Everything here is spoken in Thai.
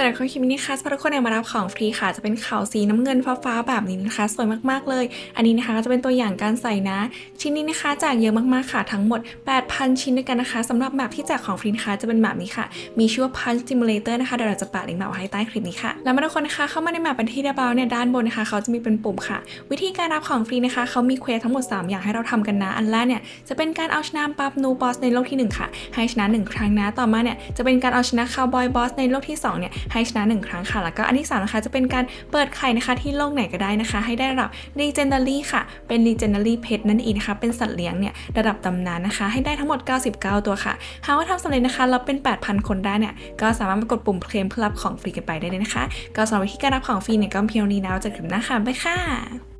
สำหรับคลิปนี้นะคะสำหรับทุกคนเนี่ยมารับของฟรีค่ะ จะเป็นขาวสีน้ำเงินฟ้าๆแบบนี้นะคะ สวยมากๆเลย อันนี้นะคะก็จะเป็นตัวอย่างการใส่นะ ชิ้นนี้นะคะแจกเยอะมากๆค่ะ ทั้งหมด 8,000 ชิ้นด้วยกันนะคะสำหรับแบบที่แจกของฟรีนะคะจะเป็นแบบนี้ค่ะ มีชื่อว่า Punch Simulator นะคะ เดี๋ยวเราจะแปะลิงก์แบบให้ใต้คลิปนี้ค่ะ แล้วมาทุกคนนะคะเข้ามาในแมปเป็นที่เรียบร้อยเนี่ยด้านบนนะคะ เขาจะมีเป็นปุ่มค่ะ วิธีการรับของฟรีนะคะเขามีเควสทั้งหมด 3 อย่างให้เราทำกันนะ อันแรกเนี่ยจะเป็นการเอาชนะปั๊บนูบอสในโลกที่ 1 ค่ะ ให้ชนะ 1 ครั้งนะ ต่อมาเนี่ยจะเป็นการเอาชนะคาวบอยบอสในโลกที่2เนี่ยให้ชนะ 1 ครั้งค่ะ แล้วก็อันที่3นะคะจะเป็นการเปิดไข่นะคะที่โลกไหนก็ได้นะคะ ให้ได้ระดับ Legendary ค่ะ เป็น Legendary Pet นั่นเองนะคะ เป็นสัตว์เลี้ยงเนี่ยระดับตำนานนะคะ ให้ได้ทั้งหมด 99 ตัวค่ะ หากว่าทำสำเร็จนะคะเราเป็น 8,000 คนได้เนี่ยก็สามารถมากดปุ่มเคลมเพื่อรับของฟรีกันไปได้เลยนะคะ ก็สำหรับวิธีการรับของฟรีเนี่ยก็เพียงนี้นะเราจะคลิปหน้าค่ะบ๊ายค่ะ